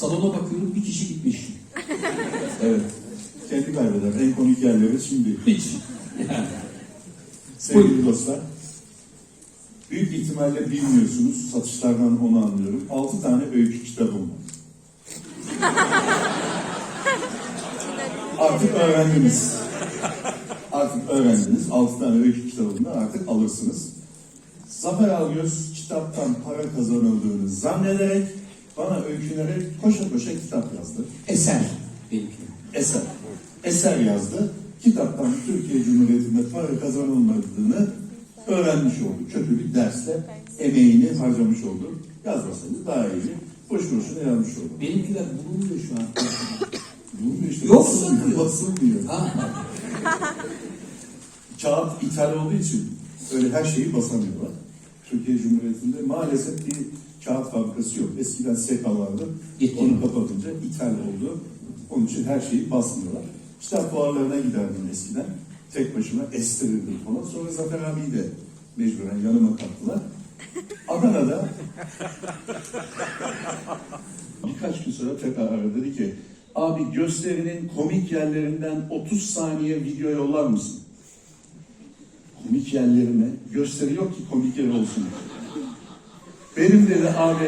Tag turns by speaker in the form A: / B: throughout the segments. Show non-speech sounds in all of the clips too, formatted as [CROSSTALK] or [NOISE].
A: Salona bakıyorum bir kişi gitmiş. [LAUGHS]
B: evet. Kendi kaybeder. En komik yerleri şimdi.
A: Hiç.
B: Sevgili Buyurun. dostlar. Büyük ihtimalle bilmiyorsunuz. Satışlardan onu anlıyorum. Altı tane öykü kitabım var. artık öğrendiniz. Artık öğrendiniz. Altı tane öykü kitabını artık alırsınız. Zafer alıyoruz kitaptan para kazanıldığını zannederek bana öyküleri koşa koşa kitap yazdı.
A: Eser benimki.
B: Eser. Eser yazdı. Kitaptan Türkiye Cumhuriyeti'nde para kazanılmadığını öğrenmiş oldu. Kötü bir dersle emeğini harcamış oldu. Yazmasaydı daha iyi. Boş boşuna yazmış oldu.
A: Benimkiler bulunmuyor şu an.
B: Bu işte
A: Yok
B: basılmıyor, basılmıyor.
A: Ha,
B: Kağıt ithal olduğu için öyle her şeyi basamıyorlar. Türkiye Cumhuriyeti'nde maalesef bir kağıt fabrikası yok. Eskiden SEK vardı.
A: Gitti.
B: Onu kapatınca ithal oldu. Onun için her şeyi basmıyorlar. Kitap fuarlarına giderdim eskiden. Tek başıma estirirdim falan. Sonra Zafer abiyi de mecburen yanıma kattılar. Adana'da birkaç gün sonra tekrar aradı. Dedi ki abi gösterinin komik yerlerinden 30 saniye video yollar mısın? Komik yerlerine gösteri yok ki komik yer olsun. Benim dedi abi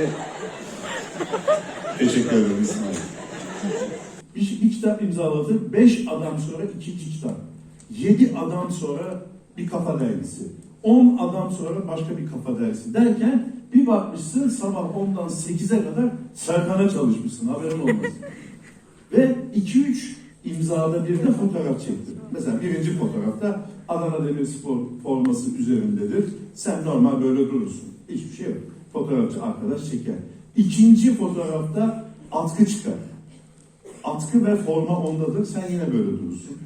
B: teşekkür ederim İsmail. Bir, bir kitap imzaladı. Beş adam sonra ikinci kitap. Yedi adam sonra bir kafa dergisi. On adam sonra başka bir kafa dergisi. Derken bir bakmışsın sabah 10'dan 8'e kadar Serkan'a çalışmışsın. Haberin olmaz. Ve 2-3 imzada bir de fotoğraf çektim. Mesela birinci fotoğrafta Adana Demirspor forması üzerindedir. Sen normal böyle durursun. Hiçbir şey yok. Fotoğrafçı arkadaş çeker. İkinci fotoğrafta atkı çıkar. Atkı ve forma ondadır. Sen yine böyle durursun.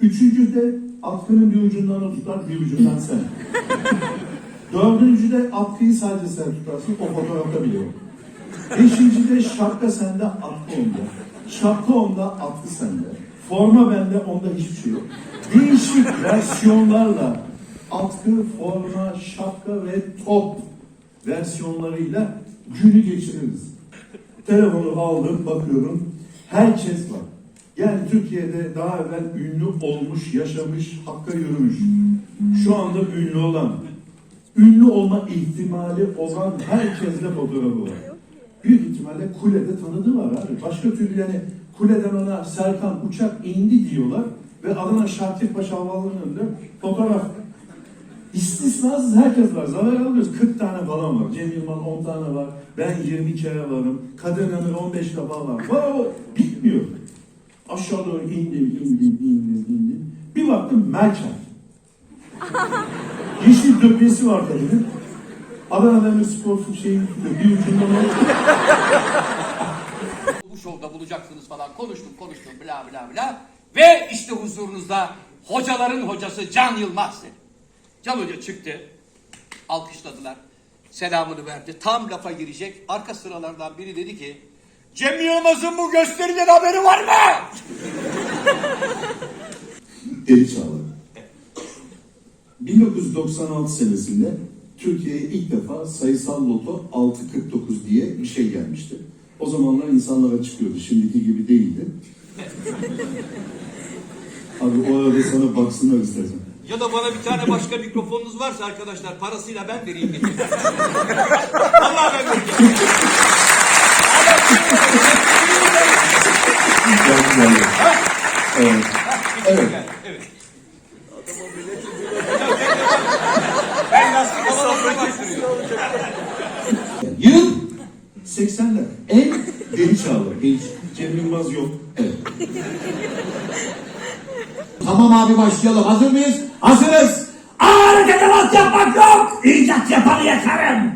B: Üçüncüde atkının bir ucundan tutar, bir ucundan sen. [LAUGHS] Dördüncüde atkıyı sadece sen tutarsın. O fotoğrafta bile yok. Beşincide şapka sende, atkı onda. Şapka onda, atkı sende. Forma bende, onda hiçbir şey yok. Değişik versiyonlarla atkı, forma, şapka ve top versiyonlarıyla günü geçiririz. Telefonu aldım, bakıyorum. Herkes var. Yani Türkiye'de daha evvel ünlü olmuş, yaşamış, hakka yürümüş. Şu anda ünlü olan, ünlü olma ihtimali olan herkesle fotoğrafı var. Büyük ihtimalle kulede tanıdığı var abi. Başka türlü yani kuleden ona Serkan uçak indi diyorlar ve Adana Şakirpaşa Havaalanı'nın önünde fotoğraf. İstisnasız herkes var. Zafer alıyoruz. 40 tane falan var. Cem Yılmaz 10 tane var. Ben 20 kere varım. Kadın Ömür 15 defa var. Wow, bitmiyor. Aşağı doğru indim, indim, indim, indim. Bir baktım Melker. [LAUGHS] Yeşil döpesi var kadının. Adana Demirspor şeyin bir ucundan
C: bulacaksınız falan konuştum konuştum bla bla bla. Ve işte huzurunuzda hocaların hocası Can Yılmaz. Can Hoca çıktı. Alkışladılar. Selamını verdi. Tam lafa girecek. Arka sıralardan biri dedi ki Cem Yılmaz'ın bu gösteriden haberi var mı? [LAUGHS]
B: Deli Çağlar. 1996 senesinde Türkiye'ye ilk defa sayısal loto 649 diye bir şey gelmişti. O zamanlar insanlara çıkıyordu. Şimdiki gibi değildi. Abi o arada sana baksınlar istersen.
C: Ya da bana bir tane başka mikrofonunuz varsa arkadaşlar parasıyla ben vereyim. getireyim. Vallahi ben.
B: Geldi, geldi. Evet. Evet.
C: Evet.
B: 80'ler.
A: en
B: Deli Çağlar.
A: genç.
B: Cem Yılmaz yok.
A: Evet. tamam abi başlayalım. Hazır mıyız? Hazırız. Ağır dedevat yapmak yok. İcat yapanı yakarım.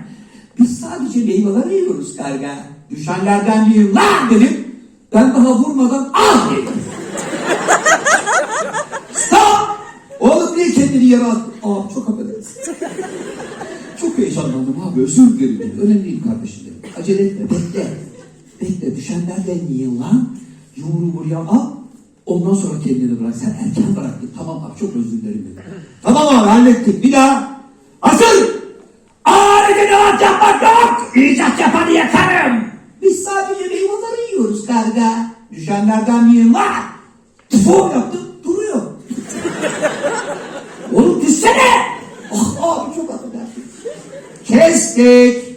A: Biz sadece meyveleri yiyoruz karga. Düşenlerden değil lan dedim. Ben daha vurmadan ah dedim. Stop! Oğlum niye kendini yere attın? Abi çok affedersin. Çok heyecanlandım abi özür dilerim. Önemli değil kardeşim dedim. Acele etme bekle. Bekle düşenlerden yiyin lan. Yumruğu buraya al. Ondan sonra kendini bırak. Sen erken bıraktın. Tamam abi çok özür dilerim dedim. Tamam abi hallettik. Bir daha. Asıl! Ağrı dedevat yapmak yok. İcat yapanı yakarım. Biz sadece meyveleri yiyoruz karga. Düşenlerden yiyin lan. Tıfo yaptım duruyor. Oğlum düşsene. Kestik.